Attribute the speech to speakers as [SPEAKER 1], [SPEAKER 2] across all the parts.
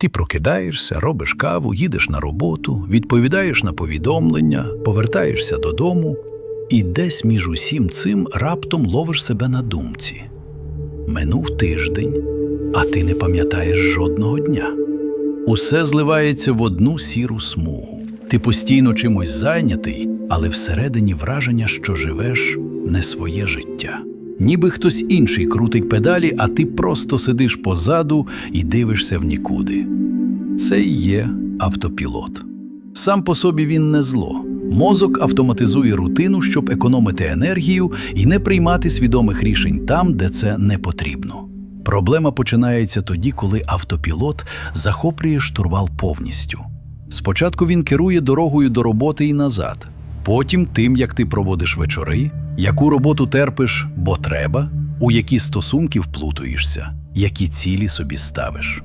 [SPEAKER 1] Ти прокидаєшся, робиш каву, їдеш на роботу, відповідаєш на повідомлення, повертаєшся додому, і десь між усім цим раптом ловиш себе на думці. Минув тиждень, а ти не пам'ятаєш жодного дня. Усе зливається в одну сіру смугу. Ти постійно чимось зайнятий, але всередині враження, що живеш не своє життя. Ніби хтось інший крутить педалі, а ти просто сидиш позаду і дивишся в нікуди. Це і є автопілот. Сам по собі він не зло. Мозок автоматизує рутину, щоб економити енергію і не приймати свідомих рішень там, де це не потрібно. Проблема починається тоді, коли автопілот захоплює штурвал повністю. Спочатку він керує дорогою до роботи і назад, потім тим, як ти проводиш вечори, яку роботу терпиш, бо треба, у які стосунки вплутуєшся, які цілі собі ставиш.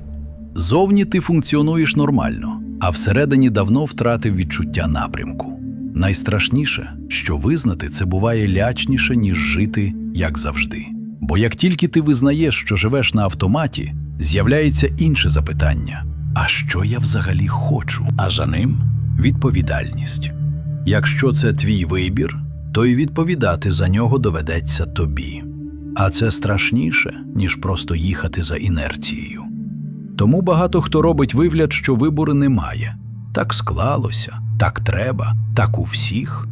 [SPEAKER 1] Зовні ти функціонуєш нормально, а всередині давно втратив відчуття напрямку. Найстрашніше, що визнати це буває лячніше, ніж жити, як завжди. Бо як тільки ти визнаєш, що живеш на автоматі, з'являється інше запитання: а що я взагалі хочу? А за ним відповідальність. Якщо це твій вибір, то й відповідати за нього доведеться тобі. А це страшніше, ніж просто їхати за інерцією. Тому багато хто робить вигляд, що вибору немає. Так склалося, так треба, так у всіх.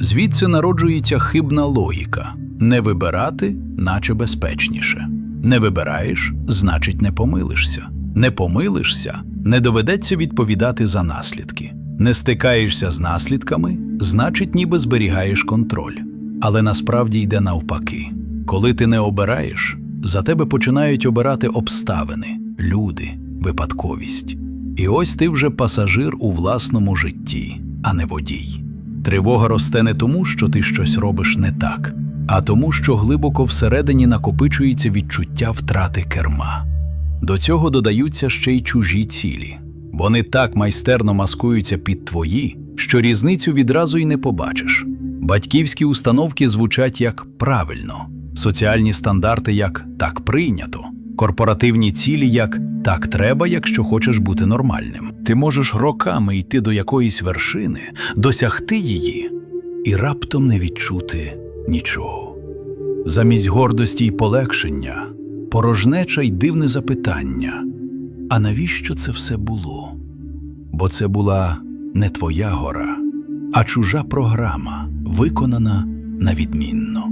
[SPEAKER 1] Звідси народжується хибна логіка не вибирати, наче безпечніше. Не вибираєш, значить, не помилишся. Не помилишся, не доведеться відповідати за наслідки. Не стикаєшся з наслідками, значить, ніби зберігаєш контроль. Але насправді йде навпаки. Коли ти не обираєш, за тебе починають обирати обставини, люди, випадковість. І ось ти вже пасажир у власному житті, а не водій. Тривога росте не тому, що ти щось робиш не так, а тому, що глибоко всередині накопичується відчуття втрати керма. До цього додаються ще й чужі цілі. Вони так майстерно маскуються під твої, що різницю відразу й не побачиш. Батьківські установки звучать як правильно, соціальні стандарти як так прийнято, корпоративні цілі як так треба, якщо хочеш бути нормальним. Ти можеш роками йти до якоїсь вершини, досягти її і раптом не відчути нічого. Замість гордості й полегшення, порожнеча й дивне запитання. А навіщо це все було? Бо це була не твоя гора, а чужа програма, виконана на відмінно.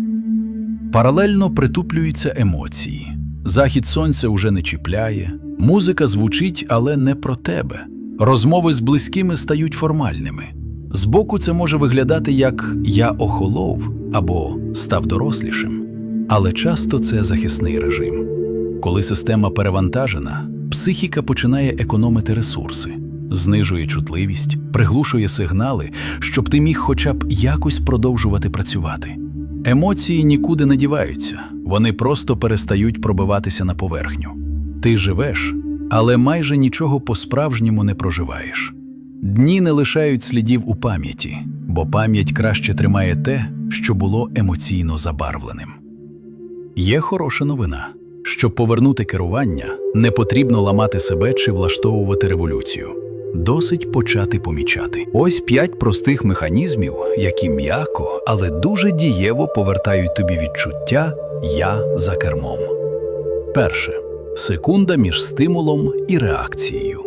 [SPEAKER 1] Паралельно притуплюються емоції. Захід сонця уже не чіпляє, музика звучить, але не про тебе. Розмови з близькими стають формальними. Збоку це може виглядати як я охолов або став дорослішим. Але часто це захисний режим. Коли система перевантажена, психіка починає економити ресурси, знижує чутливість, приглушує сигнали, щоб ти міг хоча б якось продовжувати працювати. Емоції нікуди не діваються, вони просто перестають пробиватися на поверхню. Ти живеш, але майже нічого по-справжньому не проживаєш. Дні не лишають слідів у пам'яті, бо пам'ять краще тримає те, що було емоційно забарвленим. Є хороша новина. Щоб повернути керування, не потрібно ламати себе чи влаштовувати революцію. Досить почати помічати. Ось п'ять простих механізмів, які м'яко, але дуже дієво повертають тобі відчуття я за кермом. Перше секунда між стимулом і реакцією.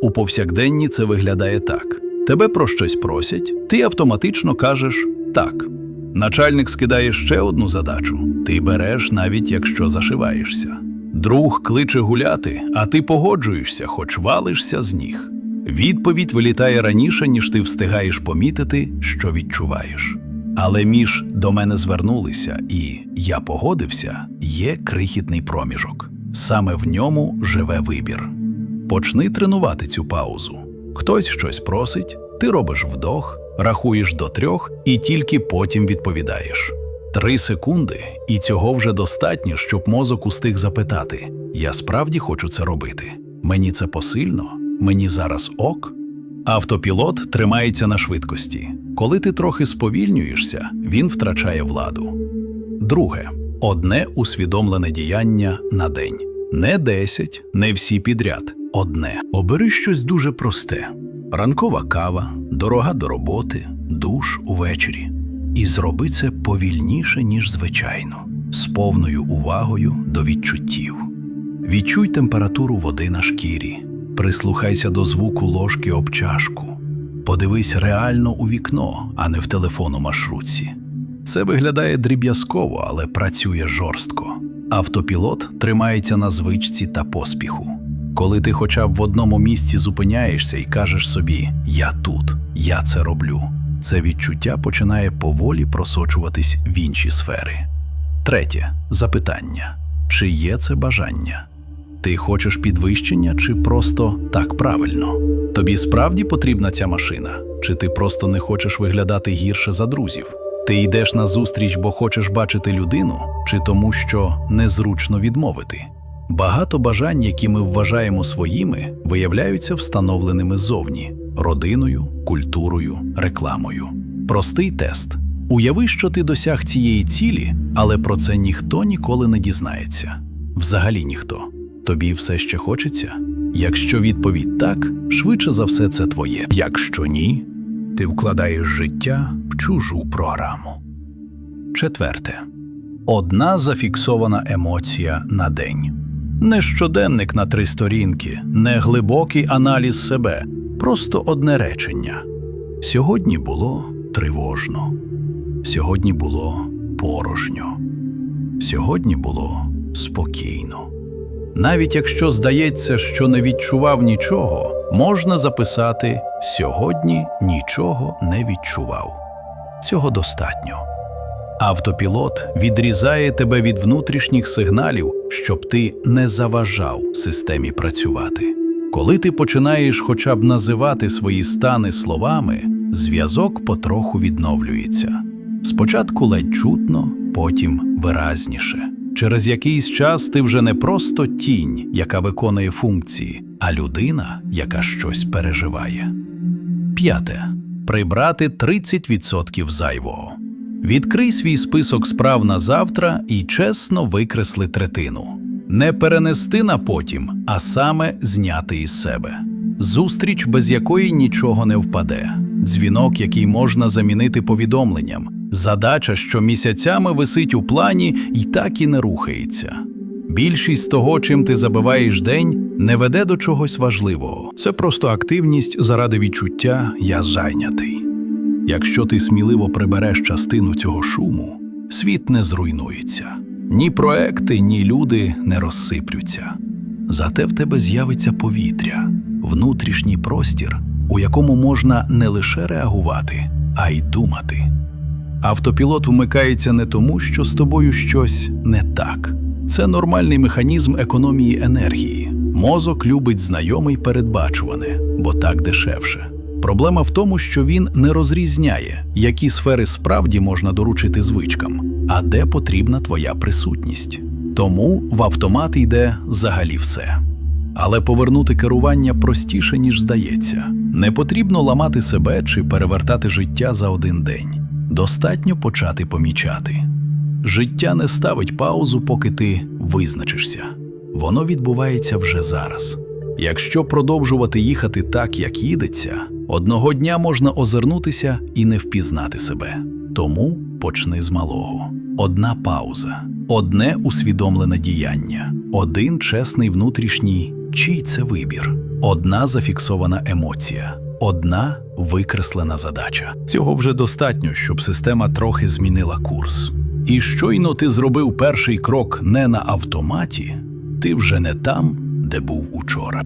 [SPEAKER 1] У повсякденні це виглядає так: тебе про щось просять, ти автоматично кажеш так. Начальник скидає ще одну задачу. Ти береш, навіть якщо зашиваєшся. Друг кличе гуляти, а ти погоджуєшся, хоч валишся з ніг. Відповідь вилітає раніше, ніж ти встигаєш помітити, що відчуваєш. Але між до мене звернулися і я погодився є крихітний проміжок. Саме в ньому живе вибір. Почни тренувати цю паузу. Хтось щось просить, ти робиш вдох, рахуєш до трьох і тільки потім відповідаєш. Три секунди, і цього вже достатньо, щоб мозок устиг запитати: Я справді хочу це робити. Мені це посильно, мені зараз ок. Автопілот тримається на швидкості. Коли ти трохи сповільнюєшся, він втрачає владу. Друге одне усвідомлене діяння на день. Не 10, не всі підряд, одне: обери щось дуже просте: ранкова кава, дорога до роботи, душ увечері. І зроби це повільніше, ніж звичайно, з повною увагою до відчуттів. Відчуй температуру води на шкірі, прислухайся до звуку ложки об чашку, подивись реально у вікно, а не в телефону маршрутці. Це виглядає дріб'язково, але працює жорстко. Автопілот тримається на звичці та поспіху. Коли ти хоча б в одному місці зупиняєшся і кажеш собі Я тут, я це роблю, це відчуття починає поволі просочуватись в інші сфери. Третє запитання: чи є це бажання? Ти хочеш підвищення, чи просто так правильно? Тобі справді потрібна ця машина, чи ти просто не хочеш виглядати гірше за друзів? Ти йдеш на зустріч, бо хочеш бачити людину, чи тому, що незручно відмовити? Багато бажань, які ми вважаємо своїми, виявляються встановленими ззовні родиною, культурою, рекламою. Простий тест. Уяви, що ти досяг цієї цілі, але про це ніхто ніколи не дізнається. Взагалі ніхто. Тобі все ще хочеться? Якщо відповідь так, швидше за все це твоє. Якщо ні, ти вкладаєш життя в чужу програму. Четверте. Одна зафіксована емоція на день. Не щоденник на три сторінки, не глибокий аналіз себе, просто одне речення. Сьогодні було тривожно. Сьогодні було порожньо. Сьогодні було спокійно. Навіть якщо здається, що не відчував нічого, можна записати сьогодні нічого не відчував. Цього достатньо. Автопілот відрізає тебе від внутрішніх сигналів, щоб ти не заважав системі працювати. Коли ти починаєш хоча б називати свої стани словами, зв'язок потроху відновлюється. Спочатку ледь чутно, потім виразніше. Через якийсь час ти вже не просто тінь, яка виконує функції, а людина, яка щось переживає. П'яте. Прибрати 30% зайвого. Відкрий свій список справ на завтра і чесно викресли третину. Не перенести на потім, а саме зняти із себе. Зустріч, без якої нічого не впаде, дзвінок, який можна замінити повідомленням, задача, що місяцями висить у плані і так і не рухається. Більшість того, чим ти забиваєш день, не веде до чогось важливого. Це просто активність заради відчуття я зайнятий. Якщо ти сміливо прибереш частину цього шуму, світ не зруйнується. Ні проекти, ні люди не розсиплються. Зате в тебе з'явиться повітря, внутрішній простір, у якому можна не лише реагувати, а й думати. Автопілот вмикається не тому, що з тобою щось не так. Це нормальний механізм економії енергії. Мозок любить знайоме й передбачуване, бо так дешевше. Проблема в тому, що він не розрізняє, які сфери справді можна доручити звичкам, а де потрібна твоя присутність. Тому в автомат йде взагалі все. Але повернути керування простіше, ніж здається. Не потрібно ламати себе чи перевертати життя за один день. Достатньо почати помічати. Життя не ставить паузу, поки ти визначишся. Воно відбувається вже зараз. Якщо продовжувати їхати так, як їдеться, одного дня можна озирнутися і не впізнати себе. Тому почни з малого. Одна пауза, одне усвідомлене діяння, один чесний внутрішній чий це вибір, одна зафіксована емоція, одна викреслена задача. Цього вже достатньо, щоб система трохи змінила курс. І щойно ти зробив перший крок не на автоматі, ти вже не там, де був учора.